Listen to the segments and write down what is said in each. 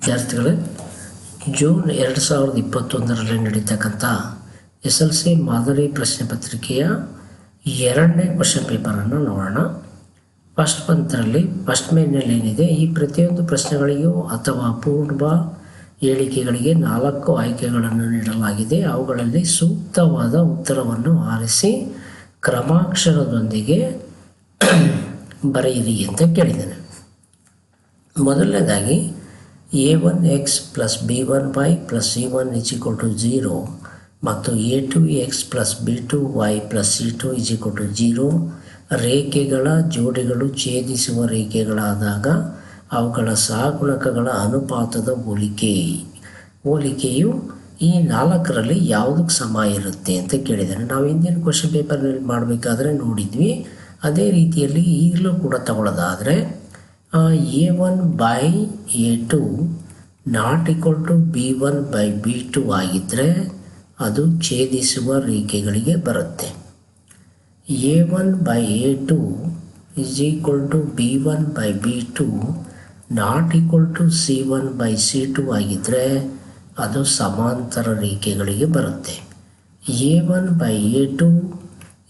ವಿದ್ಯಾರ್ಥಿಗಳೇ, ಜೂನ್ ಎರಡು ಸಾವಿರದ ಇಪ್ಪತ್ತೊಂದರಲ್ಲಿ ನಡೀತಕ್ಕಂಥ ಎಸ್ ಎಲ್ ಸಿ ಮಾದರಿ ಪ್ರಶ್ನೆ ಪತ್ರಿಕೆಯ ಎರಡನೇ ಕ್ವಶನ್ ಪೇಪರನ್ನು ನೋಡೋಣ. ಫಸ್ಟ್ ಮಂತ್ರಲ್ಲಿ ಫಸ್ಟ್ ಮೇನಲ್ಲಿ ಏನಿದೆ? ಈ ಪ್ರತಿಯೊಂದು ಪ್ರಶ್ನೆಗಳಿಗೂ ಅಥವಾ ಪೂರ್ವ ಹೇಳಿಕೆಗಳಿಗೆ ನಾಲ್ಕು ಆಯ್ಕೆಗಳನ್ನು ನೀಡಲಾಗಿದೆ. ಅವುಗಳಲ್ಲಿ ಸೂಕ್ತವಾದ ಉತ್ತರವನ್ನು ಆರಿಸಿ ಕ್ರಮಾಕ್ಷರದೊಂದಿಗೆ ಬರೆಯಿರಿ ಅಂತ ಕೇಳಿದ್ದೇನೆ. ಮೊದಲನೇದಾಗಿ A one X plus B one Y plus C one is equal to zero ಮತ್ತು A two X plus B two Y plus C two is equal to zero ರೇಖೆಗಳ ಜೋಡಿಗಳು ಛೇದಿಸುವ ರೇಖೆಗಳಾದಾಗ ಅವುಗಳ ಸಹಗುಣಕಗಳ ಅನುಪಾತದ ಹೋಲಿಕೆ. ಹೋಲಿಕೆಯು ಈ ನಾಲ್ಕರಲ್ಲಿ ಯಾವುದಕ್ಕೆ ಸಮ ಇರುತ್ತೆ ಅಂತ ಕೇಳಿದ್ದಾರೆ. ನಾವು ಹಿಂದಿನ ಕ್ವಶನ್ ಪೇಪರ್ನಲ್ಲಿ ಮಾಡಬೇಕಾದ್ರೆ ನೋಡಿದ್ವಿ. ಅದೇ ರೀತಿಯಲ್ಲಿ ಈಗಲೂ ಕೂಡ ತಗೊಳ್ಳೋದಾದರೆ one by A two not equal to B one by B two ಆಗಿದ್ದರೆ ಅದು ಛೇದಿಸುವ ರೇಖೆಗಳಿಗೆ ಬರುತ್ತೆ. A one by A two is equal to B one by B two not equal to C one by C two ಆಗಿದ್ದರೆ ಅದು ಸಮಾಂತರ ರೇಖೆಗಳಿಗೆ ಬರುತ್ತೆ. A one by A two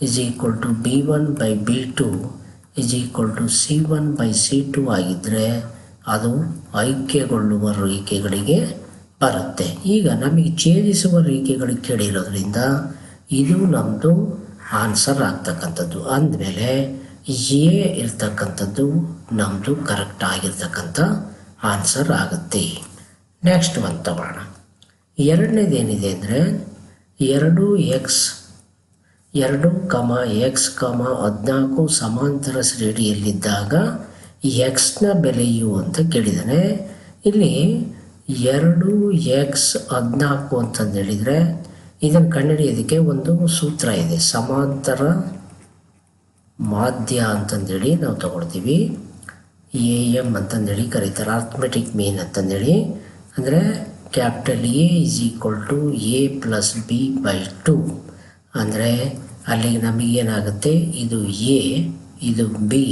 is equal to B one by B two is equal to C one by C two ಆಗಿದ್ದರೆ ಅದು ಐಕ್ಯಗೊಳ್ಳುವ ರೇಖೆಗಳಿಗೆ ಬರುತ್ತೆ. ಈಗ ನಮಗೆ ಛೇದಿಸುವ ರೇಖೆಗಳು ಕೇಳಿರೋದ್ರಿಂದ ಇದು ನಮ್ಮದು ಆನ್ಸರ್ ಆಗ್ತಕ್ಕಂಥದ್ದು. ಅಂದಮೇಲೆ ಎ ಇರ್ತಕ್ಕಂಥದ್ದು ನಮ್ಮದು ಕರೆಕ್ಟ್ ಆಗಿರ್ತಕ್ಕಂಥ ಆನ್ಸರ್ ಆಗುತ್ತೆ. ನೆಕ್ಸ್ಟ್ ಒಂದು ತಗೊಳ್ಳೋಣ ಎರಡನೇದೇನಿದೆ ಅಂದರೆ ಎರಡು ಎಕ್ಸ್ ಎರಡು ಕಮ ಎಕ್ಸ್ ಕಮ ಹದಿನಾಲ್ಕು ಸಮಾಂತರ ಶ್ರೇಣಿಯಲ್ಲಿದ್ದಾಗ ಎಕ್ಸ್ನ ಬೆಲೆಯು ಅಂತ ಕೇಳಿದ್ದಾನೆ ಇಲ್ಲಿ ಎರಡು ಎಕ್ಸ್ ಹದಿನಾಲ್ಕು ಅಂತಂದು ಹೇಳಿದರೆ ಇದನ್ನು ಕಂಡುಹಿಡಿಯೋದಕ್ಕೆ ಒಂದು ಸೂತ್ರ ಇದೆ. ಸಮಾಂತರ ಮಾಧ್ಯ ಅಂತಂದೇಳಿ ನಾವು ತಗೊಳ್ತೀವಿ. ಎ ಎಂ ಅಂತಂದೇಳಿ ಕರೀತಾರೆ. ಆರ್ಥಮೆಟಿಕ್ ಮೀನ್ ಅಂತಂದೇಳಿ ಅಂದರೆ capital A is equal to A plus B by two. ಅಂದರೆ ಅಲ್ಲಿಗೆ ನಮಗೇನಾಗುತ್ತೆ? ಇದು ಎ, ಇದು ಬಿ,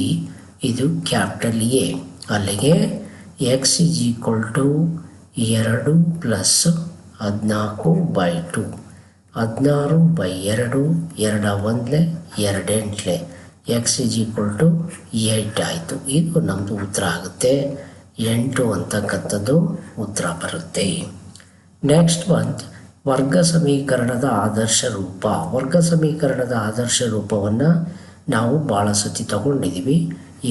ಇದು ಕ್ಯಾಪಿಟಲ್ ಎ. ಅಲ್ಲಿಗೆ ಎಕ್ಸ್ ಇಸ್ ಈಕ್ವಲ್ ಟು ಎರಡು ಪ್ಲಸ್ ಹದಿನಾಲ್ಕು ಬೈ ಟು ಹದಿನಾರು ಬೈ ಎರಡು, ಎರಡ ಒಂದಲೆ ಎರಡೆಂಟ್ಲೆ X is equal to eight ಆಯಿತು. ಇದು ನಮ್ಮದು ಉತ್ತರ ಆಗುತ್ತೆ. ಎಂಟು ಅಂತಕ್ಕಂಥದ್ದು ಉತ್ತರ ಬರುತ್ತೆ. ನೆಕ್ಸ್ಟ್ ಮಂತ್ ವರ್ಗ ಸಮೀಕರಣದ ಆದರ್ಶ ರೂಪ. ವರ್ಗ ಸಮೀಕರಣದ ಆದರ್ಶ ರೂಪವನ್ನು ನಾವು ಭಾಳ ಸತಿ ತಗೊಂಡಿದ್ದೀವಿ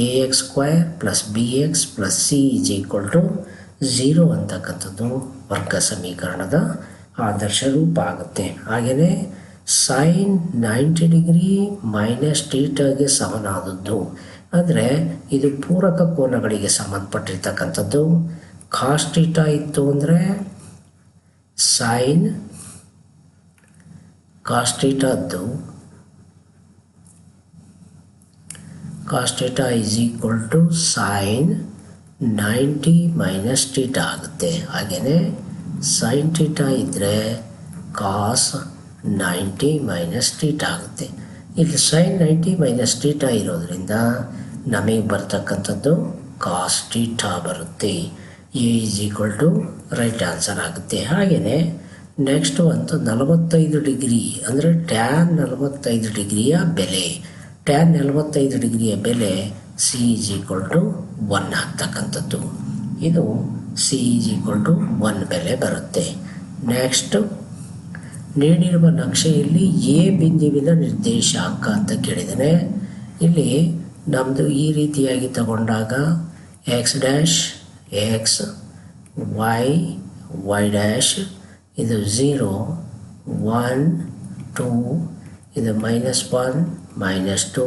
A X square plus B X plus C is equal to zero ಅಂತಕ್ಕಂಥದ್ದು ವರ್ಗ ಸಮೀಕರಣದ ಆದರ್ಶ ರೂಪ ಆಗುತ್ತೆ. ಹಾಗೆಯೇ ಸೈನ್ ನೈಂಟಿ ಡಿಗ್ರಿ ಮೈನಸ್ ಟೀಟಾಗೆ ಸಮನಾದದ್ದು. ಅಂದರೆ ಇದು ಪೂರಕ ಕೋನಗಳಿಗೆ ಸಂಬಂಧಪಟ್ಟಿರ್ತಕ್ಕಂಥದ್ದು. ಕಾಸ್ಟೀಟ ಇತ್ತು ಅಂದರೆ sine cos cos theta is equal to sine ninety minus theta ಆಗುತ್ತೆ. ಹಾಗೆಯೇ ಸೈನ್ ಟೀಟಾ ಇದ್ದರೆ ಕಾಸ್ ನೈಂಟಿ ಮೈನಸ್ ಟೀಟಾ ಆಗುತ್ತೆ. ಇಲ್ಲಿ ಸೈನ್ ನೈಂಟಿ ಮೈನಸ್ ಟೀಟಾ ಇರೋದರಿಂದ ನಮಗೆ ಬರ್ತಕ್ಕಂಥದ್ದು ಕಾಸ್ ಟೀಟಾ ಬರುತ್ತೆ. A is equal to right answer ಆಗುತ್ತೆ. ಹಾಗೆಯೇ ನೆಕ್ಸ್ಟ್ ಒಂದು ನಲವತ್ತೈದು ಡಿಗ್ರಿ ಅಂದರೆ ಟ್ಯಾನ್ ನಲವತ್ತೈದು ಡಿಗ್ರಿಯ ಬೆಲೆ. ಟ್ಯಾನ್ ನಲವತ್ತೈದು ಡಿಗ್ರಿಯ ಬೆಲೆ C is equal to one ಆಗ್ತಕ್ಕಂಥದ್ದು. ಇದು C is equal to one ಬೆಲೆ ಬರುತ್ತೆ. ನೆಕ್ಸ್ಟು ನೀಡಿರುವ ನಕ್ಷೆಯಲ್ಲಿ ಎ ಬಿಂದುವಿನ ನಿರ್ದೇಶಾಂಕ ಅಂತ ಕೇಳಿದರೆ ಇಲ್ಲಿ ನಮ್ಮದು ಈ ರೀತಿಯಾಗಿ ತಗೊಂಡಾಗ X dash X Y Y dash ಇದು ಝೀರೋ ಒನ್ ಟೂ ಇದು minus one minus two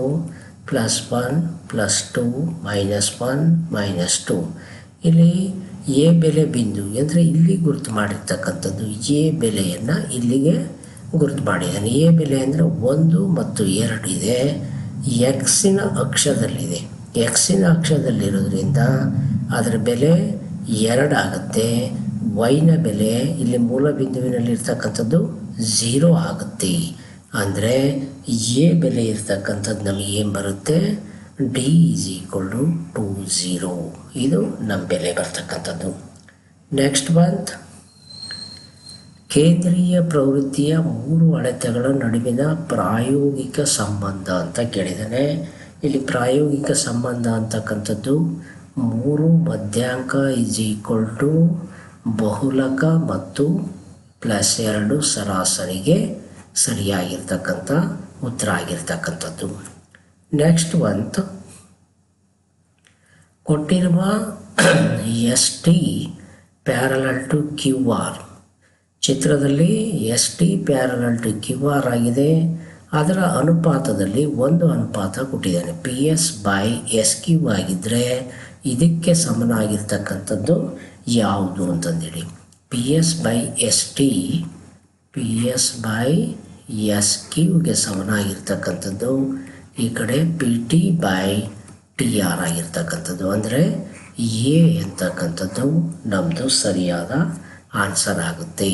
plus one plus two minus one minus two ಇಲ್ಲಿ ಎ ಬೆಲೆ ಬಿಂದು, ಅಂದರೆ ಇಲ್ಲಿ ಗುರುತು ಮಾಡಿರ್ತಕ್ಕಂಥದ್ದು ಎ ಬೆಲೆಯನ್ನು ಇಲ್ಲಿಗೆ ಗುರುತು ಮಾಡಿದ್ದಾನೆ. ಎ ಬೆಲೆ ಅಂದರೆ ಒಂದು ಮತ್ತು ಎರಡು ಇದೆ. ಎಕ್ಸಿನ ಅಕ್ಷದಲ್ಲಿದೆ. ಎಕ್ಸಿನ ಅಕ್ಷದಲ್ಲಿರೋದ್ರಿಂದ ಅದರ ಬೆಲೆ ಎರಡಾಗುತ್ತೆ ವೈನ ಬೆಲೆ ಇಲ್ಲಿ ಮೂಲ ಬಿಂದುವಿನಲ್ಲಿರ್ತಕ್ಕಂಥದ್ದು ಝೀರೋ ಆಗುತ್ತೆ. ಅಂದರೆ ಎ ಬೆಲೆ ಇರ್ತಕ್ಕಂಥದ್ದು ನಮಗೆ ಏನು ಬರುತ್ತೆ? D is equal to two zero. ಇದು ನಮ್ಮ ಬೆಲೆ ಬರ್ತಕ್ಕಂಥದ್ದು. ನೆಕ್ಸ್ಟ್ ಬಂತ್. ಕೇಂದ್ರೀಯ ಪ್ರವೃತ್ತಿಯ ಮೂರು ಅಳತೆಗಳ ನಡುವಿನ ಪ್ರಾಯೋಗಿಕ ಸಂಬಂಧ ಅಂತ ಕೇಳಿದ್ದಾನೆ ಇಲ್ಲಿ ಪ್ರಾಯೋಗಿಕ ಸಂಬಂಧ ಅಂತಕ್ಕಂಥದ್ದು ಮೂರು ಮಧ್ಯಾಂಕ ಇಸ್ ಈಕ್ವಲ್ ಟು ಬಹುಲಕ ಮತ್ತು ಪ್ಲಸ್ ಎರಡು ಸರಾಸರಿಗೆ ಸರಿಯಾಗಿರ್ತಕ್ಕಂಥ ಉತ್ತರ ಆಗಿರ್ತಕ್ಕಂಥದ್ದು. ನೆಕ್ಸ್ಟ್ ಒಂದು ಕೊಟ್ಟಿರುವ S T parallel to Q R ಚಿತ್ರದಲ್ಲಿ S T parallel to Q R ಆಗಿದೆ. ಅದರ ಅನುಪಾತದಲ್ಲಿ ಒಂದು ಅನುಪಾತ ಕೊಟ್ಟಿದ್ದಾನೆ. P S by S Q ಆಗಿದ್ದರೆ ಇದಕ್ಕೆ ಸಮನಾಗಿರ್ತಕ್ಕಂಥದ್ದು ಯಾವುದು ಅಂತಂದೇಳಿ. P S by S T P S by S ಕ್ಯೂಗೆ ಸಮನಾಗಿರ್ತಕ್ಕಂಥದ್ದು. ಈ ಕಡೆ P T by T R ಆಗಿರ್ತಕ್ಕಂಥದ್ದು. ಅಂದರೆ ಎ ಅಂತಕ್ಕಂಥದ್ದು ನಮ್ಮದು ಸರಿಯಾದ ಆನ್ಸರ್ ಆಗುತ್ತೆ.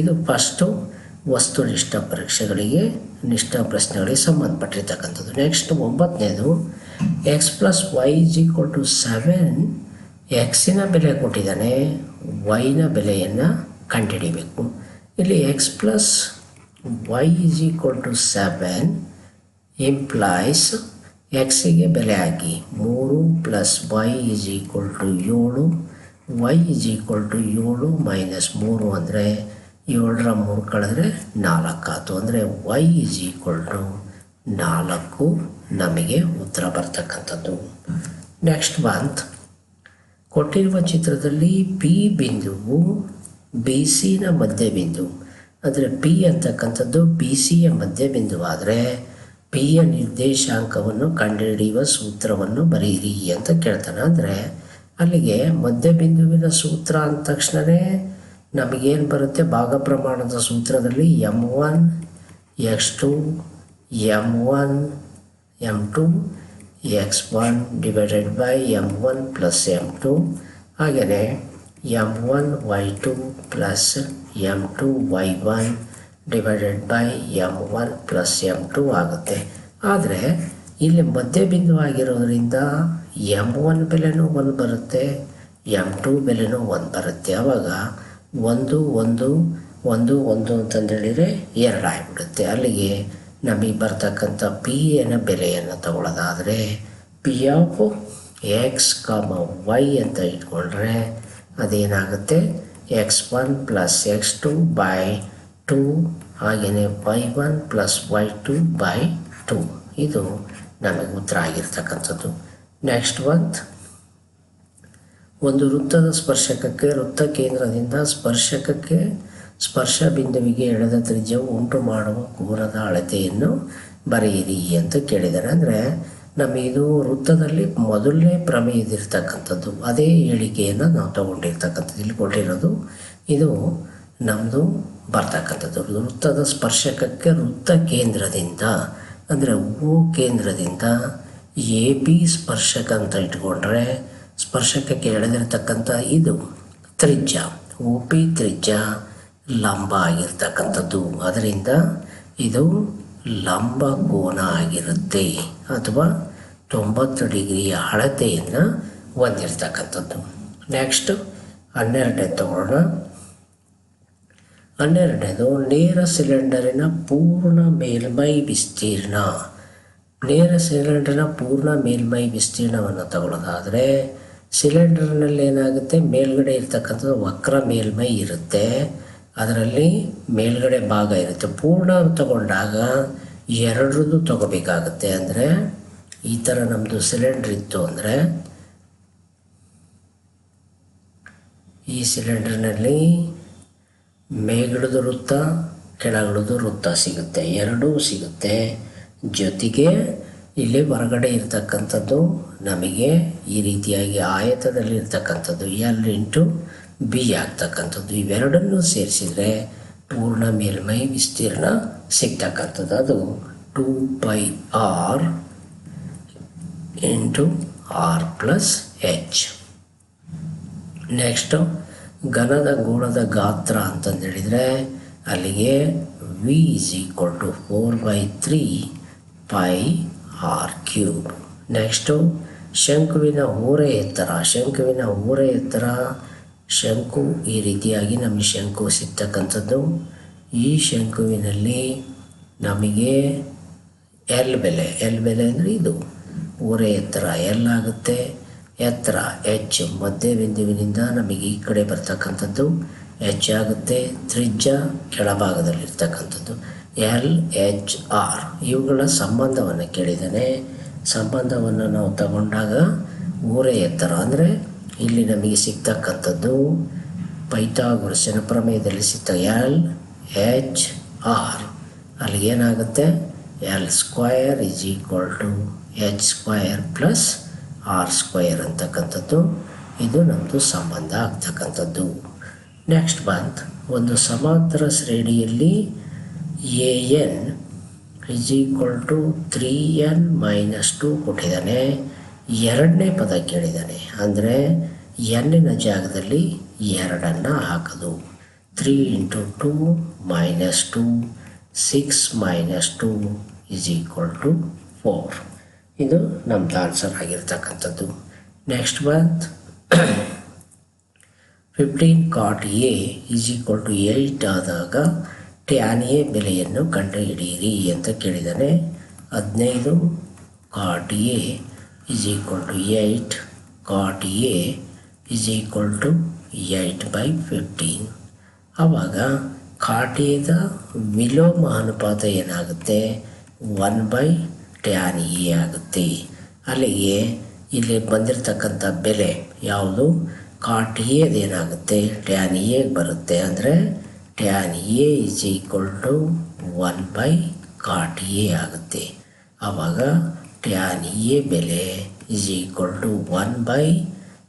ಇದು ಫಸ್ಟು ವಸ್ತುನಿಷ್ಠ ಪರೀಕ್ಷೆಗಳಿಗೆ ನಿಷ್ಠ ಪ್ರಶ್ನೆಗಳಿಗೆ ಸಂಬಂಧಪಟ್ಟಿರ್ತಕ್ಕಂಥದ್ದು. Next ಒಂಬತ್ತನೇದು X plus Y is equal to seven ಎಕ್ಸಿನ ಬೆಲೆ ಕೊಟ್ಟಿದ್ದಾನೆ. ವೈನ ಬೆಲೆಯನ್ನು ಕಂಡುಹಿಡಿಬೇಕು. ಇಲ್ಲಿ X plus Y is equal to seven implies ಎಕ್ಸಿಗೆ ಬೆಲೆ ಹಾಕಿ ಮೂರು plus Y is equal to ಏಳು. ವೈ ಇಸ್ ಈಕ್ವಲ್ ಟು ಏಳು ಮೈನಸ್ ಮೂರು ಅಂದರೆ ಏಳರ ಮೂರು ಕಳೆದ್ರೆ ನಾಲ್ಕು ಆಯಿತು. ಅಂದರೆ ವೈ ಇಸ್ ಈಕ್ವಲ್ ಟು ನಾಲ್ಕು ನಮಗೆ ಉತ್ತರ ಬರ್ತಕ್ಕಂಥದ್ದು. ನೆಕ್ಸ್ಟ್ ಮಂತ್ ಕೊಟ್ಟಿರುವ ಚಿತ್ರದಲ್ಲಿ ಪಿ ಬಿಂದುವು ಬಿ ಸಿನ ಮಧ್ಯಬಿಂದು. ಅಂದರೆ ಪಿ ಅಂತಕ್ಕಂಥದ್ದು ಬಿ ಸಿಯ ಪಿ ಪಿಯ ನಿರ್ದೇಶಾಂಕವನ್ನು ಕಂಡುಹಿಡಿಯುವ ಸೂತ್ರವನ್ನು ಬರೆಯಿರಿ ಅಂತ ಕೇಳ್ತಾನೆ. ಅಂದರೆ ಅಲ್ಲಿಗೆ ಮಧ್ಯಬಿಂದುವಿನ ಸೂತ್ರ ಅಂದ ತಕ್ಷಣವೇ ನಮಗೇನು ಬರುತ್ತೆ? ಭಾಗ ಪ್ರಮಾಣದ ಸೂತ್ರದಲ್ಲಿ M one X two M one M two X one divided by M one plus M two ಹಾಗೆಯೇ M one Y two plus M two Y one divided by M one plus M two ಆಗುತ್ತೆ. ಆದರೆ, ಇಲ್ಲಿ ಮಧ್ಯಬಿಂದು ಆಗಿರೋದ್ರಿಂದ M one ಬೆಲೆನೂ ಒಂದು ಬರುತ್ತೆ M to ಬೆಲೆನೂ ಒಂದು ಬರುತ್ತೆ. ಆವಾಗ ಒಂದು ಒಂದು ಒಂದು ಒಂದು ಅಂತಂದೇಳಿದರೆ ಎರಡು ಆಗಿಬಿಡುತ್ತೆ. ಅಲ್ಲಿಗೆ ನಮಗೆ ಬರ್ತಕ್ಕಂಥ ಪಿ ಎನ ಬೆಲೆಯನ್ನು ತಗೊಳ್ಳೋದಾದರೆ P of X comma Y ಅಂತ ಇಟ್ಕೊಂಡ್ರೆ ಅದೇನಾಗುತ್ತೆ? X one plus X two by two ಹಾಗೆಯೇ Y one plus Y two by two ಇದು ನಮಗೆ ಉತ್ತರ ಆಗಿರ್ತಕ್ಕಂಥದ್ದು. ನೆಕ್ಸ್ಟ್ ಒಂತ್ ಒಂದು ವೃತ್ತದ ಸ್ಪರ್ಶಕಕ್ಕೆ ವೃತ್ತ ಕೇಂದ್ರದಿಂದ ಸ್ಪರ್ಶಕಕ್ಕೆ ಸ್ಪರ್ಶ ಬಿಂದುವಿಗೆ ಎಳೆದ ತ್ರಿಜ್ಯವು ಉಂಟು ಮಾಡುವ ಕೋನದ ಅಳತೆಯನ್ನು ಬರೆಯಿರಿ ಅಂತ ಕೇಳಿದ್ದಾರೆ. ಅಂದರೆ ನಮಗಿದು ವೃತ್ತದಲ್ಲಿ ಮೊದಲನೇ ಪ್ರಮೇಯದಿರ್ತಕ್ಕಂಥದ್ದು, ಅದೇ ಹೇಳಿಕೆಯನ್ನು ನಾವು ತಗೊಂಡಿರ್ತಕ್ಕಂಥದ್ದು ಇಲ್ಲಿ ಕೊಟ್ಟಿರೋದು ಇದು ನಮ್ಮದು ಬರ್ತಕ್ಕಂಥದ್ದು. ವೃತ್ತದ ಸ್ಪರ್ಶಕಕ್ಕೆ ವೃತ್ತ ಕೇಂದ್ರದಿಂದ, ಅಂದರೆ ಓ ಕೇಂದ್ರದಿಂದ ಎ ಬಿ ಸ್ಪರ್ಶಕ ಅಂತ ಇಟ್ಕೊಂಡ್ರೆ ಸ್ಪರ್ಶಕಕ್ಕೆ ಎಳೆದಿರ್ತಕ್ಕಂಥ ಇದು ತ್ರಿಜ್ಯ ಓ ಪಿ ತ್ರಿಜ್ಯ ಲಂಬ ಆಗಿರ್ತಕ್ಕಂಥದ್ದು. ಅದರಿಂದ ಇದು ಲಂಬ ಕೋನ ಆಗಿರುತ್ತೆ ಅಥವಾ ತೊಂಬತ್ತು ಡಿಗ್ರಿಯ ಅಳತೆಯನ್ನು ಹೊಂದಿರ್ತಕ್ಕಂಥದ್ದು. ನೆಕ್ಸ್ಟ್ ಹನ್ನೆರಡನೇ ತಗೊಳ್ಳೋಣ ಹನ್ನೆರಡನೇದು, ನೇರ ಸಿಲಿಂಡರಿನ ಪೂರ್ಣ ಮೇಲ್ಮೈ ವಿಸ್ತೀರ್ಣ. ನೇರ ಸಿಲಿಂಡರ್ನ ಪೂರ್ಣ ಮೇಲ್ಮೈ ವಿಸ್ತೀರ್ಣವನ್ನು ತಗೊಳ್ಳೋದಾದರೆ ಸಿಲಿಂಡರ್ನಲ್ಲಿ ಏನಾಗುತ್ತೆ ಮೇಲ್ಗಡೆ ಇರ್ತಕ್ಕಂಥದ್ದು ವಕ್ರ ಮೇಲ್ಮೈ ಇರುತ್ತೆ. ಅದರಲ್ಲಿ ಮೇಲ್ಗಡೆ ಭಾಗ ಇರುತ್ತೆ. ಪೂರ್ಣ ತಗೊಂಡಾಗ ಎರಡರದ್ದು ತಗೋಬೇಕಾಗುತ್ತೆ ಅಂದರೆ ಈ ಥರ ನಮ್ಮದು ಸಿಲಿಂಡ್ರ್ ಇತ್ತು ಅಂದರೆ ಈ ಸಿಲಿಂಡ್ರ್ನಲ್ಲಿ ಮೇಲ್ಗಡದು ವೃತ್ತ, ಕೆಳಗಡದು ವೃತ್ತ ಸಿಗುತ್ತೆ. ಎರಡೂ ಸಿಗುತ್ತೆ. ಜೊತೆಗೆ ಇಲ್ಲಿ ಹೊರಗಡೆ ಇರ್ತಕ್ಕಂಥದ್ದು ನಮಗೆ ಈ ರೀತಿಯಾಗಿ ಆಯತದಲ್ಲಿ ಇರ್ತಕ್ಕಂಥದ್ದು. ಎಲ್ ಇಂಟು ಬಿ ಆಗ್ತಕ್ಕಂಥದ್ದು. ಇವೆರಡನ್ನೂ ಸೇರಿಸಿದರೆ ಪೂರ್ಣ ಮೇಲ್ಮೈ ವಿಸ್ತೀರ್ಣ ಸಿಗ್ತಕ್ಕಂಥದ್ದು. ಅದು two pi R into R plus H. Next ಘನದ ಗೋಳದ ಗಾತ್ರ ಅಂತಂದು ಹೇಳಿದರೆ ಅಲ್ಲಿಗೆ V is equal to four by three pi R cube. Next ಶಂಕುವಿನ ಹೋರೆ ಎತ್ತರ ಶಂಕುವಿನ ಊರೆ ಎತ್ತರ ಶಂಕು ಈ ರೀತಿಯಾಗಿ ನಮಗೆ ಶಂಕು ಸಿಗ್ತಕ್ಕಂಥದ್ದು. ಈ ಶಂಕುವಿನಲ್ಲಿ ನಮಗೆ ಎಲ್ ಬೆಲೆ ಎಲ್ ಬೆಲೆ ಅಂದರೆ ಇದು. ಊರೇ ಎತ್ತರ ಎಲ್ ಆಗುತ್ತೆ. ಎತ್ತರ ಎಚ್ ಮಧ್ಯ ಬಿಂದುವಿನಿಂದ ನಮಗೆ ಈ ಕಡೆ ಬರ್ತಕ್ಕಂಥದ್ದು. ಎಚ್ ಆಗುತ್ತೆ ತ್ರಿಜ್ಯ ಕೆಳಭಾಗದಲ್ಲಿರ್ತಕ್ಕಂಥದ್ದು. ಎಲ್ ಎಚ್ ಆರ್ ಇವುಗಳ ಸಂಬಂಧವನ್ನು ಕೇಳಿದ್ದಾನೆ ಸಂಬಂಧವನ್ನು ನಾವು ತಗೊಂಡಾಗ ಊರೇ ಎತ್ತರ ಅಂದರೆ ಇಲ್ಲಿ ನಮಗೆ ಸಿಗ್ತಕ್ಕಂಥದ್ದು ಪೈಥಾಗೊರಸಿನ ಪ್ರಮೇಯದಲ್ಲಿ ಸಿಗ್ತ ಎಲ್ ಎಚ್ ಆರ್ ಅಲ್ಲಿ ಏನಾಗುತ್ತೆ? L square is equal to H square plus R square ಅಂತಕ್ಕಂಥದ್ದು. ಇದು ನಮ್ಮದು ಸಂಬಂಧ ಆಗ್ತಕ್ಕಂಥದ್ದು. ನೆಕ್ಸ್ಟ್ ಬಂತ್ ಒಂದು ಸಮಾಂತರ ಶ್ರೇಣಿಯಲ್ಲಿ A N is equal to three N minus two ಕೊಟ್ಟಿದ್ದಾನೆ. ಎರಡನೇ ಪದ ಕೇಳಿದ್ದಾನೆ. ಅಂದರೆ ಎನ್ನಿನ ಜಾಗದಲ್ಲಿ ಎರಡನ್ನು ಹಾಕೋದು. Three into two minus two six minus two is equal to four ಇದು ನಮ್ಮದು ಆನ್ಸರ್ ಆಗಿರ್ತಕ್ಕಂಥದ್ದು. Next month fifteen cot A is equal to eight ಆದಾಗ ಟ್ಯಾನ್ ಎ ಬೆಲೆಯನ್ನು ಕಂಡುಹಿಡಿಯಿರಿ ಅಂತ ಕೇಳಿದ್ದಾನೆ ಹದಿನೈದು cot A is equal to eight cot A is equal to eight by fifteen ಆವಾಗ ಕಾಟಿಯದ ವಿಲೋಮ ಅನುಪಾತ ಏನಾಗುತ್ತೆ? ಒನ್ ಬೈ ಟ್ಯಾನ್ ಎ ಆಗುತ್ತೆ. ಅಲ್ಲಿಗೆ ಇಲ್ಲಿ ಬಂದಿರತಕ್ಕಂಥ ಬೆಲೆ ಯಾವುದು? ಕಾಟ್ ಏನಾಗುತ್ತೆ? ಟ್ಯಾನ್ ಎ ಬರುತ್ತೆ. ಅಂದರೆ tan A is equal to one by cot A ಆಗುತ್ತೆ. ಆವಾಗ ಟ್ಯಾನ್ ಎ ಬೆಲೆ is equal to one by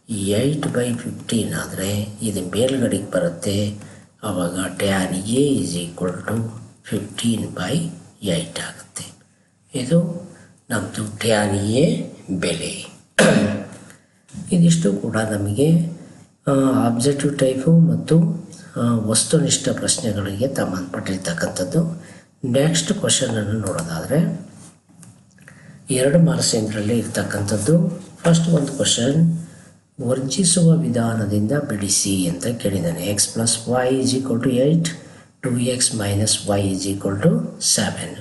eight by fifteen ಆದರೆ ಇದು ಮೇಲ್ಗಡೆಗೆ ಬರುತ್ತೆ. ಆವಾಗ tan A is equal to fifteen by eight ಆಗುತ್ತೆ. ಇದು ನಮ್ಮದು ಟ್ಯಾನ್ ಎ ಬೆಲೆ. ಇದಿಷ್ಟು ಕೂಡ ನಮಗೆ ಆಬ್ಜೆಕ್ಟಿವ್ ಟೈಪು ಮತ್ತು ವಸ್ತುನಿಷ್ಠ ಪ್ರಶ್ನೆಗಳಿಗೆ ಸಂಬಂಧಪಟ್ಟಿರ್ತಕ್ಕಂಥದ್ದು. ನೆಕ್ಸ್ಟ್ ಕ್ವಶನನ್ನು ನೋಡೋದಾದರೆ, ಎರಡು ಮಾರ್ಕ್ಸಿಂದ್ರಲ್ಲಿ ಇರ್ತಕ್ಕಂಥದ್ದು. ಫಸ್ಟ್ ಒಂದು ಕ್ವಶನ್ ವರ್ಜಿಸುವ ವಿಧಾನದಿಂದ ಬಿಡಿಸಿ ಅಂತ ಕೇಳಿದ್ದಾನೆ X plus Y is equal to eight two X minus Y is equal to seven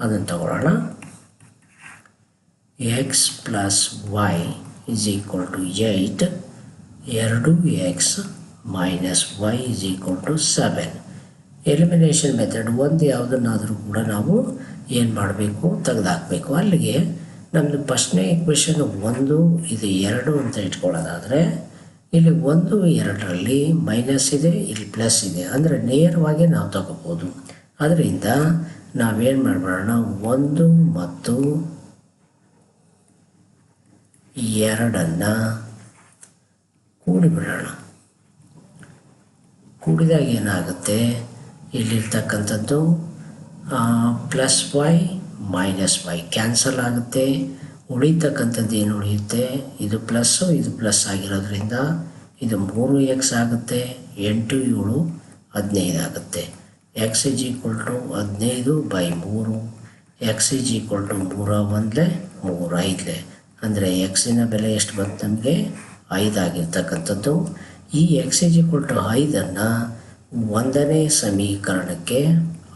ಅದನ್ನು ತಗೊಳ್ಳೋಣ. X plus Y is equal to eight ಎರಡು X minus Y is equal to seven elimination method ಒಂದು ಯಾವುದನ್ನಾದರೂ ಕೂಡ ನಾವು ಏನು ಮಾಡಬೇಕು? ತೆಗೆದುಹಾಕಬೇಕು ಅಲ್ಲಿಗೆ ನಮ್ಮದು ಫಸ್ಟ್ನೇ ಇಕ್ವೇಷನ್ ಒಂದು, ಇದು ಎರಡು ಅಂತ ಇಟ್ಕೊಳ್ಳೋದಾದರೆ, ಇಲ್ಲಿ ಒಂದು, ಎರಡರಲ್ಲಿ ಮೈನಸ್ ಇದೆ, ಇಲ್ಲಿ ಪ್ಲಸ್ ಇದೆ. ಅಂದರೆ ನೇರವಾಗಿ ನಾವು ತಗೋಬೋದು. ಅದರಿಂದ ನಾವೇನು ಮಾಡಬೇಡೋಣ ಒಂದು ಮತ್ತು ಎರಡನ್ನು ಕೂಡಿಬಿಡೋಣ. ಕೂಡಿದಾಗ ಏನಾಗುತ್ತೆ? ಇಲ್ಲಿರ್ತಕ್ಕಂಥದ್ದು plus Y minus Y cancel ಆಗುತ್ತೆ. ಉಳಿತಕ್ಕಂಥದ್ದು ಏನು ಉಳಿಯುತ್ತೆ? ಇದು ಪ್ಲಸ್ಸು ಇದು ಪ್ಲಸ್ ಆಗಿರೋದ್ರಿಂದ ಇದು ಮೂರು ಎಕ್ಸ್ ಆಗುತ್ತೆ. ಎಂಟು, ಏಳು, ಹದಿನೈದು ಆಗುತ್ತೆ. ಎಕ್ಸ್ ಇಜ್ ಈಕ್ವಲ್ ಟು ಹದಿನೈದು ಬೈ ಮೂರು. ಎಕ್ಸ್ ಇಜ್ ಈಕ್ವಲ್ ಟು ಮೂರ ಒಂದಲೇ ಮೂರು, ಐದಲೇ. ಅಂದರೆ ಎಕ್ಸಿನ ಬೆಲೆ ಎಷ್ಟು ಬಂತು ನಮಗೆ? ಐದಾಗಿರ್ತಕ್ಕಂಥದ್ದು ಈ ಎಕ್ಸ್ ಇಜ್ ಈಕ್ವಲ್ ಟು ಐದನ್ನು ಒಂದನೇ ಸಮೀಕರಣಕ್ಕೆ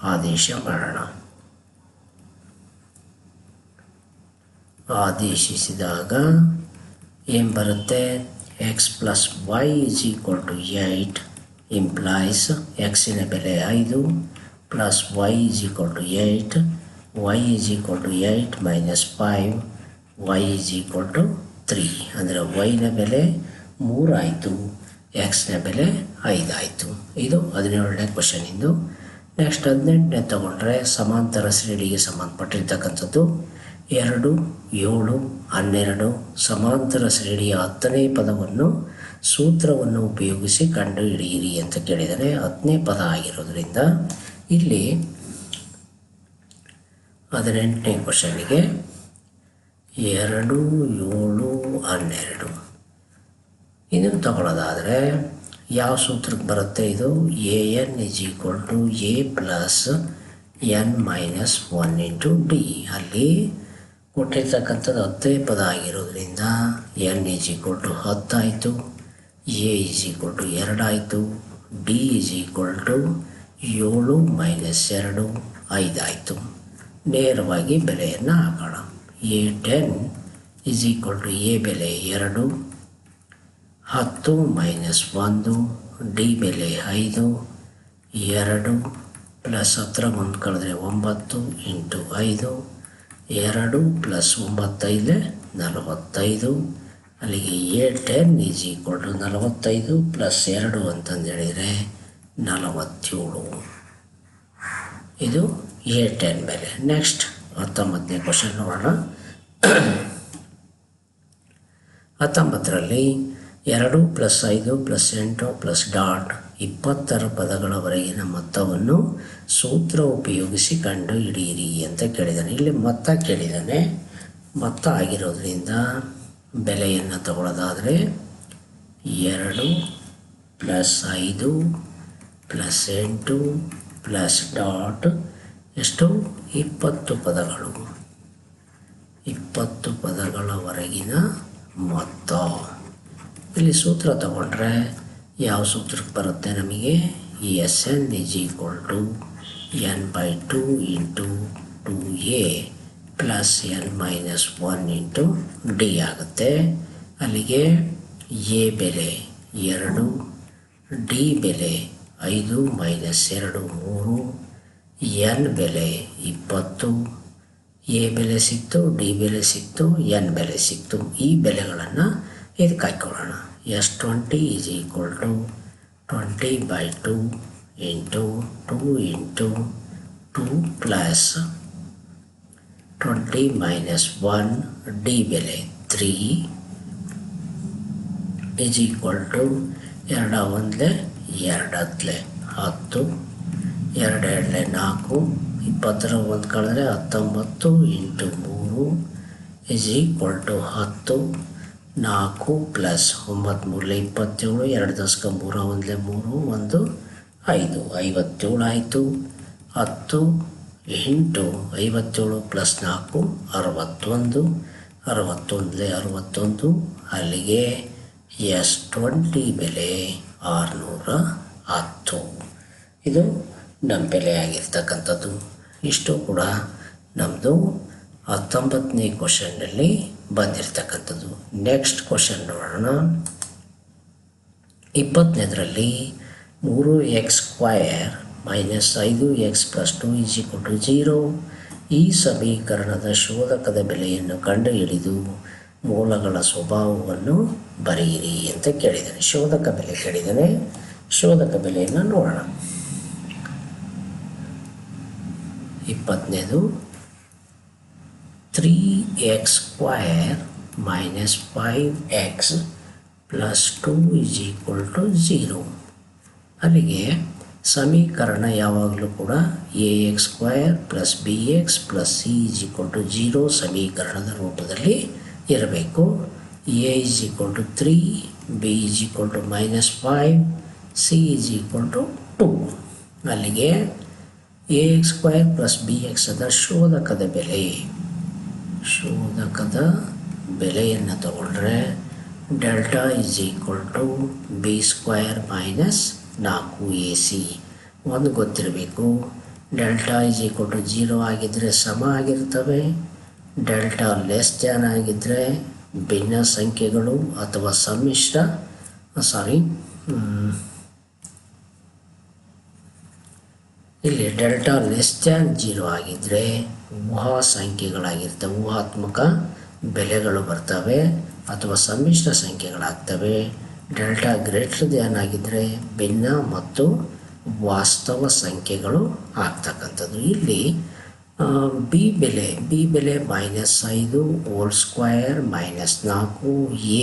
ಆದೇಶ ಮಾಡೋಣ. ಆದೇಶಿಸಿದಾಗ ಏನು ಬರುತ್ತೆ? X plus Y is equal to eight implies ಎಕ್ಸಿನ ಬೆಲೆ ಐದು plus Y is equal to eight Y is equal to eight minus five Y is equal to three ಅಂದರೆ ವೈನ ಬೆಲೆ ಮೂರಾಯಿತು ಎಕ್ಸ್ನ ಬೆಲೆ ಐದಾಯಿತು ಇದು ಹದಿನೇಳನೇ ಕ್ವಶನಿಂದು ನೆಕ್ಸ್ಟ್ ಹದಿನೆಂಟನೇ ತಗೊಂಡ್ರೆ ಸಮಾಂತರ ಶ್ರೇಣಿಗೆ ಸಂಬಂಧಪಟ್ಟಿರ್ತಕ್ಕಂಥದ್ದು. ಎರಡು, ಏಳು, ಹನ್ನೆರಡು ಸಮಾಂತರ ಶ್ರೇಣಿಯ ಹತ್ತನೇ ಪದವನ್ನು ಸೂತ್ರವನ್ನು ಉಪಯೋಗಿಸಿ ಕಂಡುಹಿಡಿಯಿರಿ ಅಂತ ಕೇಳಿದರೆ ಹತ್ತನೇ ಪದ ಆಗಿರೋದ್ರಿಂದ ಇಲ್ಲಿ ಹದಿನೆಂಟನೇ ಕ್ವಶನಿಗೆ ಎರಡು, ಏಳು, ಹನ್ನೆರಡು. ಇದನ್ನು ತಗೊಳ್ಳೋದಾದರೆ ಯಾವ ಸೂತ್ರಕ್ಕೆ ಬರುತ್ತೆ ಇದು? A N is equal to A plus N minus one into D ಅಲ್ಲಿ ಕೊಟ್ಟಿರ್ತಕ್ಕಂಥದ್ದು ಹತ್ತೇ ಪದ ಆಗಿರೋದ್ರಿಂದ ಎನ್ ಈಸ್ ಈಕ್ವಲ್ ಟು ಹತ್ತಾಯಿತು ಎ ಇಸ್ ಈಕ್ವಲ್ ಟು ಎರಡಾಯಿತು ಡಿ ಇಸ್ ಈಕ್ವಲ್ ಟು ಏಳು ಮೈನಸ್ ಎರಡು ಐದಾಯಿತು ನೇರವಾಗಿ ಬೆಲೆಯನ್ನು ಹಾಕೋಣ. A ten is equal to A ಬೆಲೆ ಎರಡು, ಹತ್ತು ಮೈನಸ್ ಒಂದು ಡಿ ಬೆಲೆ ಐದು, ಎರಡು ಪ್ಲಸ್ ಹತ್ರ ಒಂದು ಕಳೆದ್ರೆ ಒಂಬತ್ತು ಇಂಟು ಐದು. ಎರಡು ಪ್ಲಸ್ ಒಂಬತ್ತೈದು, ನಲವತ್ತೈದು. ಅಲ್ಲಿಗೆ ಎ ಟೆನ್ ಈಕ್ವಲ್ ಟು ನಲವತ್ತೈದು ಪ್ಲಸ್ ಎರಡು ಅಂತಂದು ಹೇಳಿದರೆ ನಲವತ್ತೇಳು. ಇದು ಎ ಟೆನ್ ಬೆಲೆ ನೆಕ್ಸ್ಟ್ ಹತ್ತೊಂಬತ್ತನೇ ಕ್ವಶನ್ ನೋಡೋಣ. ಹತ್ತೊಂಬತ್ತರಲ್ಲಿ ಎರಡು ಪ್ಲಸ್ ಐದು ಪ್ಲಸ್ ಎಂಟು ಪ್ಲಸ್ ಡಾಟ್. ಇಪ್ಪತ್ತರ ಪದಗಳವರೆಗಿನ ಮೊತ್ತವನ್ನು ಸೂತ್ರ ಉಪಯೋಗಿಸಿ ಕಂಡು ಹಿಡಿಯಿರಿ ಅಂತ ಕೇಳಿದ್ದಾನೆ ಇಲ್ಲಿ ಮೊತ್ತ ಕೇಳಿದ್ದಾನೆ ಮೊತ್ತ ಆಗಿರೋದ್ರಿಂದ ಬೆಲೆಯನ್ನು ತಗೊಳ್ಳೋದಾದರೆ ಎರಡು ಪ್ಲಸ್ ಐದು ಪ್ಲಸ್ ಎಂಟು ಪ್ಲಸ್ ಡಾಟ್ ಎಷ್ಟು? ಇಪ್ಪತ್ತು ಪದಗಳು. ಇಪ್ಪತ್ತು ಪದಗಳವರೆಗಿನ ಮೊತ್ತ. ಇಲ್ಲಿ ಸೂತ್ರ ತಗೊಂಡ್ರೆ ಯಾವ ಸೂತ್ರಕ್ಕೆ ಬರುತ್ತೆ ನಮಗೆ? ಈ S N is equal to N by two into two A plus N minus one into D ಆಗುತ್ತೆ. ಅಲ್ಲಿಗೆ ಎ ಬೆಲೆ ಎರಡು ಡಿ ಬೆಲೆ ಐದು ಮೈನಸ್ ಎರಡು ಮೂರು ಎನ್ ಬೆಲೆ ಇಪ್ಪತ್ತು ಎ ಬೆಲೆ ಸಿಕ್ತು ಡಿ ಬೆಲೆ ಸಿಕ್ತು ಎನ್ ಬೆಲೆ ಸಿಕ್ತು. ಈ ಬೆಲೆಗಳನ್ನು ಇದಕ್ಕೆ ಹಾಕ್ಕೊಳ್ಳೋಣ. S20 is equal to 20 by 2 into 2 into 2 plus 20 minus 1 D ಬೆಲೆ 3 is equal to 2 ಒಂದಲೆ 2 ಹತ್ತಲೆ 10 ಎರಡು ಎರಡಲೆ 4 ಇಪ್ಪತ್ತರ ಒಂದು ಕಳೆದ್ರೆ ಹತ್ತೊಂಬತ್ತು ಇಂಟು ಮೂರು is equal to ಹತ್ತು ನಾಲ್ಕು ಪ್ಲಸ್ ಒಂಬತ್ತು ಇಪ್ಪತ್ತೇಳು, ಎರಡು ದಶಕ ಮೂರ ಒಂದಲೇ ಮೂರು, ಒಂದು ಐದು. ಐವತ್ತೇಳು ಆಯಿತು. ಹತ್ತು, ಎಂಟು. ಐವತ್ತೇಳು ಪ್ಲಸ್ ನಾಲ್ಕು, ಅರವತ್ತೊಂದು. ಅರವತ್ತೊಂದಲೆ ಅರವತ್ತೊಂದು. ಅಲ್ಲಿಗೆ ಎಸ್ ಟ್ವೆಂಟಿ ಬೆಲೆ ಆರುನೂರ ಹತ್ತು. ಇದು ನಮ್ಮ ಬೆಲೆ ಆಗಿರ್ತಕ್ಕಂಥದ್ದು ಇಷ್ಟು ಕೂಡ ನಮ್ಮದು ಹತ್ತೊಂಬತ್ತನೇ ಕ್ವಶನ್ನಲ್ಲಿ ಬಂದಿರತಕ್ಕಂಥದ್ದು. ನೆಕ್ಸ್ಟ್ ಕ್ವಶನ್ ನೋಡೋಣ. ಇಪ್ಪತ್ತನೇದರಲ್ಲಿ ಮೂರು ಎಕ್ಸ್ ಸ್ಕ್ವಯರ್ ಮೈನಸ್ ಐದು X plus two is equal to zero ಈ ಸಮೀಕರಣದ ಶೋಧಕದ ಬೆಲೆಯನ್ನು ಕಂಡುಹಿಡಿದು ಮೂಲಗಳ ಸ್ವಭಾವವನ್ನು ಬರೆಯಿರಿ ಅಂತ ಕೇಳಿದ್ದಾನೆ. ಶೋಧಕ ಬೆಲೆ ಕೇಳಿದ್ದಾನೆ. ಶೋಧಕ ಬೆಲೆಯನ್ನು ನೋಡೋಣ. ಇಪ್ಪತ್ತನೇದು. Three X square minus five X plus two is equal to zero ಅಲ್ಲಿಗೆ ಸಮೀಕರಣ ಯಾವಾಗಲೂ ಕೂಡ A X square plus B X plus C is equal to zero ಸಮೀಕರಣದ ರೂಪದಲ್ಲಿ ಇರಬೇಕು. A is equal to three B is equal to minus five C is equal to two ಅಲ್ಲಿಗೆ A X square plus B X ಅದರ ಶೋಧಕದ ಬೆಲೆ ಶೋಧಕದ ಬೆಲೆಯನ್ನು ತಗೊಂಡ್ರೆ delta is equal to B square minus ನಾಲ್ಕು ಎ ಸಿ. ಒಂದು ಗೊತ್ತಿರಬೇಕು, delta is equal to zero ಆಗಿದ್ದರೆ ಸಮ ಆಗಿರ್ತವೆ ಡೆಲ್ಟಾ ಲೆಸ್ ದ್ಯಾನ್ ಆಗಿದ್ದರೆ ಭಿನ್ನ ಸಂಖ್ಯೆಗಳು ಅಥವಾ ಸಮ್ಮಿಶ್ರ ಸಾರಿ ಇಲ್ಲಿ ಡೆಲ್ಟಾ ಲೆಸ್ ದ್ಯಾನ್ ಜೀರೋ ಆಗಿದ್ದರೆ ಊಹಾ ಸಂಖ್ಯೆಗಳಾಗಿರ್ತವೆ ಊಹಾತ್ಮಕ ಬೆಲೆಗಳು ಬರ್ತವೆ ಅಥವಾ ಸಮ್ಮಿಶ್ರ ಸಂಖ್ಯೆಗಳಾಗ್ತವೆ. ಡೆಲ್ಟಾ ಗ್ರೇಟರ್ ದ್ಯಾನ್ ಆಗಿದ್ದರೆ ಭಿನ್ನ ಮತ್ತು ವಾಸ್ತವ ಸಂಖ್ಯೆಗಳು ಆಗ್ತಕ್ಕಂಥದ್ದು. ಇಲ್ಲಿ ಬಿ ಬೆಲೆ ಬಿ ಬೆಲೆ ಮೈನಸ್ ಐದು ಓಲ್ ಸ್ಕ್ವಯರ್ ಮೈನಸ್ ನಾಲ್ಕು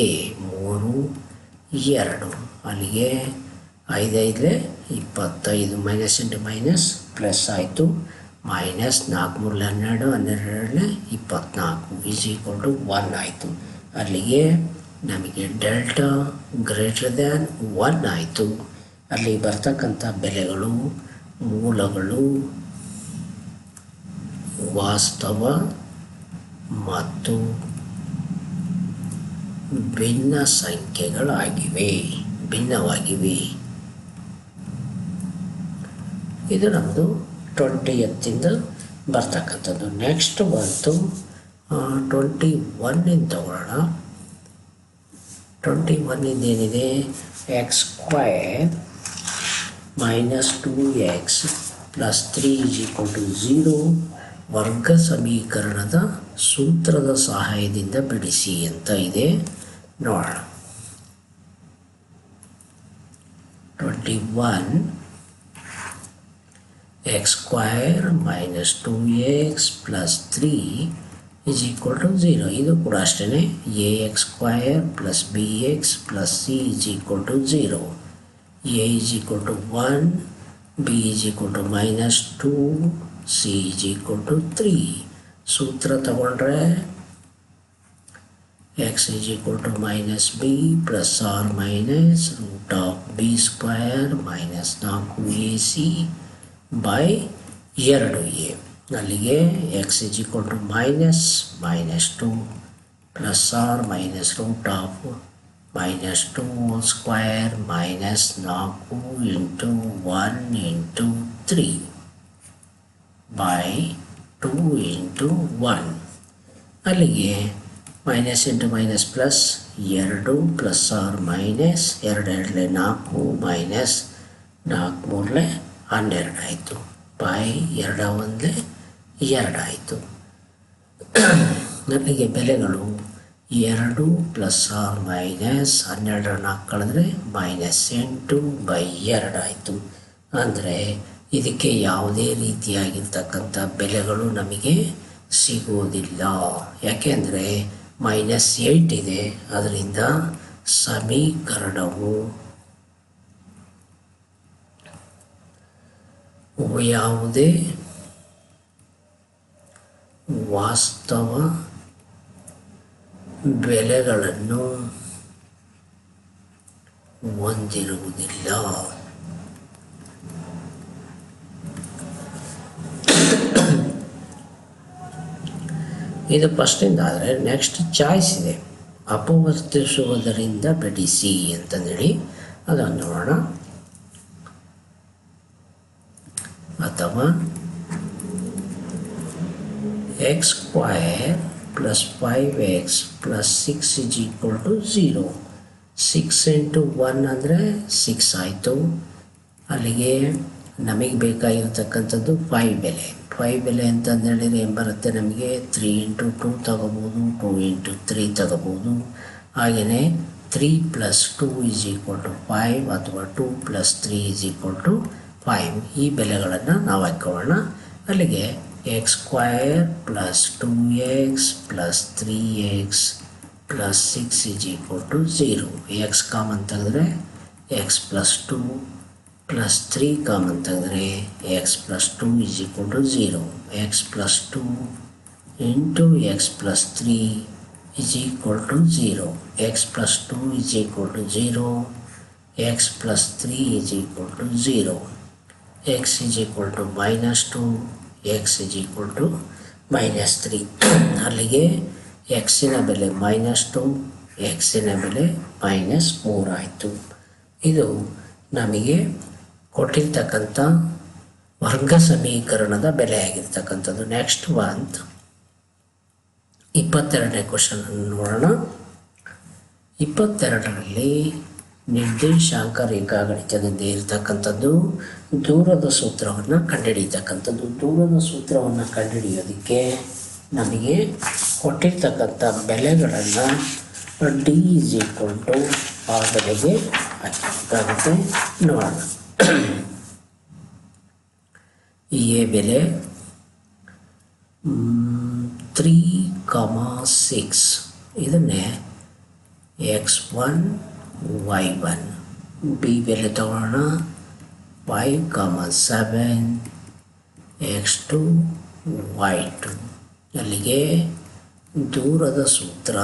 ಎ ಮೂರು ಎರಡು. ಅಲ್ಲಿಗೆ ಐದೈದಲೆ ಇಪ್ಪತ್ತೈದು ಮೈನಸ್ ಇಂಟು ಮೈನಸ್ ಪ್ಲಸ್ ಆಯಿತು. ಮೈನಸ್ ನಾಲ್ಕು ಮೂರಲೆ ಹನ್ನೆರಡು, ಹನ್ನೆರಡರಲ್ಲಿ ಇಪ್ಪತ್ತ್ನಾಲ್ಕು, ಈಸ್ ಈಕ್ವಲ್ ಟು ಒನ್ ಆಯಿತು. ಅಲ್ಲಿಗೆ ನಮಗೆ ಡೆಲ್ಟಾ ಗ್ರೇಟರ್ ದ್ಯಾನ್ ಒನ್ ಆಯಿತು. ಅಲ್ಲಿ ಬರ್ತಕ್ಕಂಥ ಬೆಲೆಗಳು, ಮೂಲಗಳು, ವಾಸ್ತವ ಮತ್ತು ಭಿನ್ನ ಸಂಖ್ಯೆಗಳಾಗಿವೆ, ಭಿನ್ನವಾಗಿವೆ. ಇದು ನಮ್ಮದು ಟ್ವೆಂಟಿ ಎತ್ತಿಂದ ಬರ್ತಕ್ಕಂಥದ್ದು. ನೆಕ್ಸ್ಟ್ ಬಂತು ಟ್ವೆಂಟಿ ಒನ್ನಿಂದ ತಗೊಳ್ಳೋಣ. ಟ್ವೆಂಟಿ ಒನ್ನಿಂದ ಏನಿದೆ? X square minus two x plus three is equal to zero ವರ್ಗ ಸಮೀಕರಣದ ಸೂತ್ರದ ಸಹಾಯದಿಂದ ಬಿಡಿಸಿ ಅಂತ ಇದೆ. ನೋಡೋಣ. Twenty one x square minus two x plus three is equal to zero ಇದು ಕೂಡ ಅಷ್ಟೇ A x square plus B x plus C is equal to zero A is equal to one B is equal to minus two C is equal to three ಸೂತ್ರ ತಗೊಂಡ್ರೆ x is equal to minus B plus or minus root of B square minus ನಾಲ್ಕು A C by ಎರಡು A. ಅಲ್ಲಿಗೆ x is equal to minus minus two plus or minus root of minus two square minus ನಾಲ್ಕು into one into three by two into one ಅಲ್ಲಿಗೆ minus into minus plus ಎರಡು plus or minus ಎರಡು ಎರಡಲೆ ನಾಲ್ಕು minus ನಾಲ್ಕು ಮೂರಲೆ ಹನ್ನೆರಡು ಆಯಿತು. ಬೈ ಎರಡ ಒಂದೇ ಎರಡಾಯಿತು ನನಗೆ ಬೆಲೆಗಳು ಎರಡು ಪ್ಲಸ್ ಆರ್ ಮೈನಸ್ ಹನ್ನೆರಡರ ನಾಲ್ಕು ಕಳೆದ್ರೆ ಮೈನಸ್ ಎಂಟು ಬೈ ಎರಡಾಯಿತು ಅಂದರೆ ಇದಕ್ಕೆ ಯಾವುದೇ ರೀತಿಯಾಗಿರ್ತಕ್ಕಂಥ ಬೆಲೆಗಳು ನಮಗೆ ಸಿಗುವುದಿಲ್ಲ. ಯಾಕೆಂದರೆ ಮೈನಸ್ ಏಯ್ಟ್ ಇದೆ. ಅದರಿಂದ ಸಮೀಕರಣವು ಯಾವುದೇ ವಾಸ್ತವ ಬೆಲೆಗಳನ್ನು ಹೊಂದಿರುವುದಿಲ್ಲ. ಇದು ಫಸ್ಟಿಂದ ಆದರೆ ನೆಕ್ಸ್ಟ್ ಚಾಯ್ಸ್ ಇದೆ. ಅಪವರ್ತಿಸುವುದರಿಂದ ಬಿಡಿಸಿ ಅಂತಂದೇಳಿ ಅದನ್ನು ನೋಡೋಣ. ಅಥವಾ x square plus five x plus six is equal to zero six into one ಅಂದರೆ ಸಿಕ್ಸ್ ಆಯಿತು. ಅಲ್ಲಿಗೆ ನಮಗೆ ಬೇಕಾಗಿರ್ತಕ್ಕಂಥದ್ದು ಫೈವ್ ಬೆಲೆ. ಫೈವ್ ಬೆಲೆ ಅಂತಂದು ಹೇಳಿದರೆ ಏನು ಬರುತ್ತೆ ನಮಗೆ? ತ್ರೀ ಇಂಟು ಟೂ ತಗೋಬೋದು ಟೂ ಇಂಟು ತ್ರೀ ತಗೋಬೋದು. ಹಾಗೆಯೇ three plus two is equal to five ಅಥವಾ two plus three is equal to five ಈ ಬೆಲೆಗಳನ್ನು ನಾವು ಹಾಕ್ಕೊಳ್ಳೋಣ ಅಲ್ಲಿಗೆ x square plus two x plus three x plus six is equal to zero x common ತೆಗೆದ್ರೆ x plus two plus three common ತೆಗೆದ್ರೆ x plus two is equal to zero x plus two into x plus three is equal to zero x plus two is equal to zero x plus three is equal to zero x is equal to minus two x is equal to minus three ಅಲ್ಲಿಗೆ ಎಕ್ಸಿನ ಬೆಲೆ minus two ಎಕ್ಸಿನ ಬೆಲೆ minus ಮೂರಾಯಿತು ಇದು ನಮಗೆ ಕೊಟ್ಟಿರ್ತಕ್ಕಂಥ ವರ್ಗ ಸಮೀಕರಣದ ಬೆಲೆ ಆಗಿರ್ತಕ್ಕಂಥದ್ದು. ನೆಕ್ಸ್ಟ್ ಬಂತ್ ಇಪ್ಪತ್ತೆರಡನೇ ಕ್ವಶನ್ ನೋಡೋಣ. ಇಪ್ಪತ್ತೆರಡರಲ್ಲಿ ನಿರ್ದೇಶಾಂಕ ರೇಖಾಗಣಿತದಿಂದ ಇರತಕ್ಕಂಥದ್ದು ದೂರದ ಸೂತ್ರವನ್ನು ಕಂಡುಹಿಡಿಯತಕ್ಕಂಥದ್ದು. ದೂರದ ಸೂತ್ರವನ್ನು ಕಂಡುಹಿಡಿಯೋದಕ್ಕೆ ನಮಗೆ ಕೊಟ್ಟಿರ್ತಕ್ಕಂಥ ಬೆಲೆಗಳನ್ನು ಡಿ ಈಸ್ ಈಕ್ವಲ್ ಟು ಆ ಬೆಲೆಗೆ ಹಾಕಬೇಕಾಗುತ್ತೆ ನೋಡೋಣ. ಎ ಬೆಲೆ ತ್ರೀ ಕಾಮ ಸಿಕ್ಸ್ ಇದನ್ನೇ x one y1 b value ತಗೋಣ y, 7 x2 y2 ಅಲ್ಲಿಗೆ ದೂರದ ಸೂತ್ರ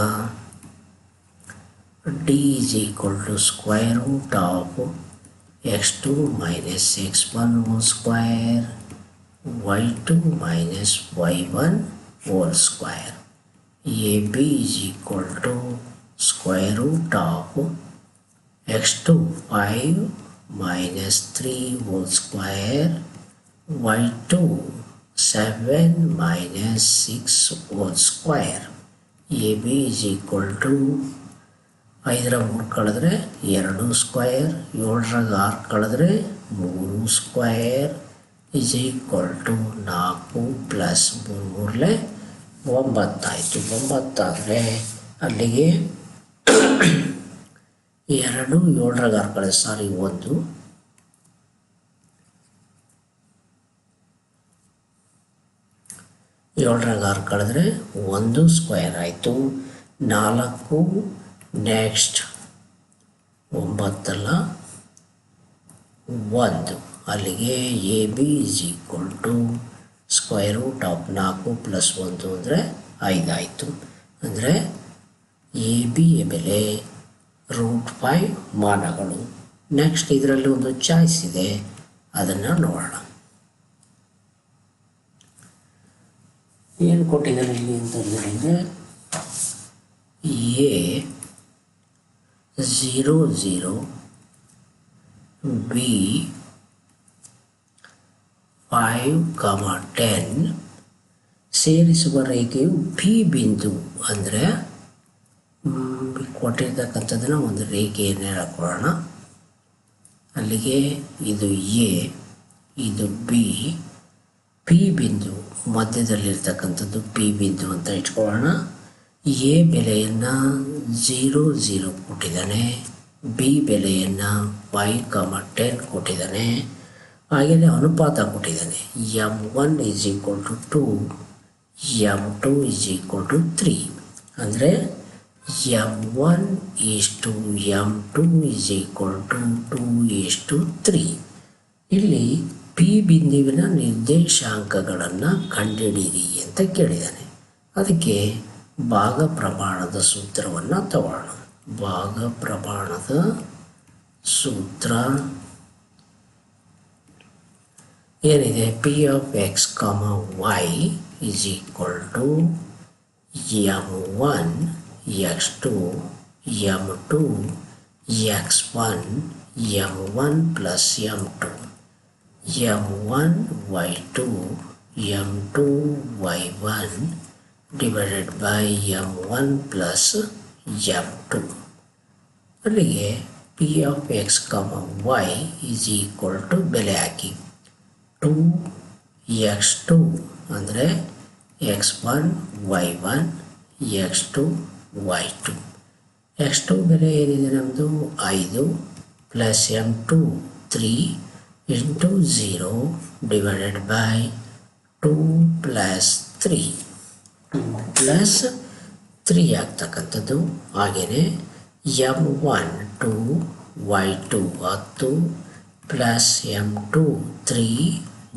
d is equal to square root of x2 minus x1 whole square y2 minus y1 whole square ab is equal to square root of x2 5 minus 3 whole square y2 7 minus 6 whole square. A B is equal to ಐದರ ಮೂರು ಕಳೆದ್ರೆ ಎರಡು square ಏಳರಾಗ ಆರು ಕಳೆದ್ರೆ ಮೂರು square is equal to ನಾಲ್ಕು plus ಮೂರು ಒಂಬತ್ತಾಯಿತು. ಒಂಬತ್ತಾದರೆ ಅಲ್ಲಿಗೆ ಎರಡು ಏಳರಾಗ ಕಳೆ ಸಾರಿ, ಒಂದು. ಏಳರಾಗ ಆರು ಕಳೆದ್ರೆ ಒಂದು ಸ್ಕ್ವೇರ್ ಆಯಿತು. ನಾಲ್ಕು, ನೆಕ್ಸ್ಟ್ ಒಂಬತ್ತಲ್ಲ, ಒಂದು. ಅಲ್ಲಿಗೆ A, B, is equal to square root of ನಾಲ್ಕು ಪ್ಲಸ್ ಒಂದು ಅಂದರೆ ಐದಾಯಿತು ಅಂದರೆ ಎ, ಬಿ ಬೆಲೆ ರೂಟ್ ಫೈವ್ ಮಾನಗಳು. ನೆಕ್ಸ್ಟ್ ಇದರಲ್ಲಿ ಒಂದು ಚಾಯ್ಸ್ ಇದೆ. ಅದನ್ನು ನೋಡೋಣ. ಏನು ಕೊಟ್ಟಿದ್ದಾರೆ ಇಲ್ಲಿ ಅಂತ ಹೇಳಿದರೆ A zero zero B five comma ten ಸೇರಿಸುವ ರೇಖೆಯು ಬಿ ಬಿಂದು ಅಂದರೆ ಕೊಟ್ಟಿರ್ತಕ್ಕಂಥದ್ದನ್ನು ಒಂದು ರೇಖೆಯನ್ನು ಹೇಳ್ಕೊಳ್ಳೋಣ. ಅಲ್ಲಿಗೆ ಇದು ಎ, ಇದು ಬಿ, ಪಿ ಬಿಂದು, ಮಧ್ಯದಲ್ಲಿರ್ತಕ್ಕಂಥದ್ದು ಪಿ ಬಿಂದು ಅಂತ ಇಟ್ಕೊಳ್ಳೋಣ. ಎ ಬೆಲೆಯನ್ನು ಝೀರೋ ಝೀರೋ ಕೊಟ್ಟಿದ್ದಾನೆ, ಬಿ ಬೆಲೆಯನ್ನು ಫೈವ್ ಕಮ ಟೆನ್ ಕೊಟ್ಟಿದ್ದಾನೆ, ಹಾಗೆಯೇ ಅನುಪಾತ ಕೊಟ್ಟಿದ್ದಾನೆ. M one is equal to two, M two is equal to three. ಅಂದರೆ M is to two M two is equal to two is to three ಇಲ್ಲಿ P ಬಿಂದುವಿನ ನಿರ್ದೇಶಾಂಕಗಳನ್ನು ಕಂಡುಹಿಡಿಯಿರಿ ಅಂತ ಕೇಳಿದ್ದಾನೆ ಅದಕ್ಕೆ ಭಾಗ ಪ್ರಮಾಣದ ಸೂತ್ರವನ್ನು ತಗೊಳ್ಳೋಣ. ಭಾಗ ಪ್ರಮಾಣದ ಸೂತ್ರ ಏನಿದೆ? P of x comma y is equal to M one x2, m2, x1, m1 plus m2, m1 y2, m2 y1 divided by m1 plus m2. अलगे p of x comma y is equal to ಬೆಲೆ ಹಾಕಿ 2 x2 अंदरे x1 y1 x2 Y to X to ಬೆಲೆ ಏನಿದೆ ನಮ್ಮದು ಐದು plus M two three into zero divided by two plus three. Plus three ಆಗ್ತಕ್ಕಂಥದ್ದು ಹಾಗೆಯೇ M one two y two ಹತ್ತು plus M two three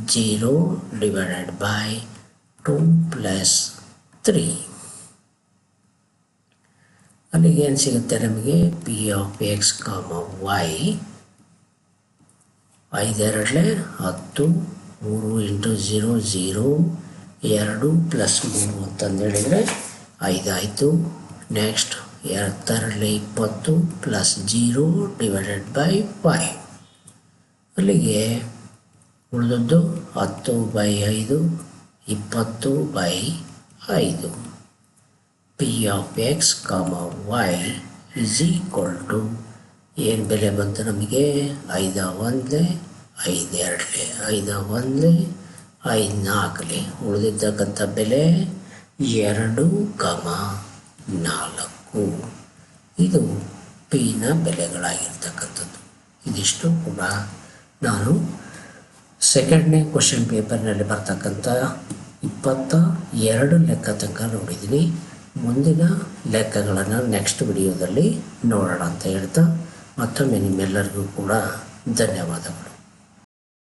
zero divided by two plus three. ಅಲ್ಲಿಗೆ ಏನು ಸಿಗುತ್ತೆ ನಮಗೆ? P of x comma y ಐದೆರಡಲೆ ಹತ್ತು, ಮೂರು into zero zero ಎರಡು ಪ್ಲಸ್ ಮೂರು ಅಂತಂದು ಹೇಳಿದರೆ ಐದಾಯಿತು. ನೆಕ್ಸ್ಟ್ ಎರಡರಲ್ಲಿ ಇಪ್ಪತ್ತು plus zero divided by five ಅಲ್ಲಿಗೆ ಉಳಿದದ್ದು ಹತ್ತು ಬೈ ಐದು, ಇಪ್ಪತ್ತು ಬೈ ಐದು. P of x comma y is equal to ಏನು ಬೆಲೆ ಬಂತು ನಮಗೆ? ಐದ ಒಂದಲೇ, ಐದು ಎರಡಲೇ, ಐದ ಒಂದಲೇ, ಐದು ನಾಲ್ಕಲೆ ಉಳಿದಿರ್ತಕ್ಕಂಥ ಬೆಲೆ ಎರಡು ಕಮ ನಾಲ್ಕು. ಇದು ಪಿನ ಬೆಲೆಗಳಾಗಿರ್ತಕ್ಕಂಥದ್ದು. ಇದಿಷ್ಟು ಕೂಡ ನಾನು ಸೆಕೆಂಡ್ನೇ ಕ್ವಶನ್ ಪೇಪರ್ನಲ್ಲಿ ಬರ್ತಕ್ಕಂಥ ಇಪ್ಪತ್ತ ಎರಡು ಲೆಕ್ಕ ತನಕ ನೋಡಿದ್ದೀನಿ. ಮುಂದಿನ ಲೆಕ್ಕಗಳನ್ನು ನೆಕ್ಸ್ಟ್ ವಿಡಿಯೋದಲ್ಲಿ ನೋಡೋಣ ಅಂತ ಹೇಳ್ತಾ ಮತ್ತೊಮ್ಮೆ ನಿಮ್ಮೆಲ್ಲರಿಗೂ ಕೂಡ ಧನ್ಯವಾದಗಳು.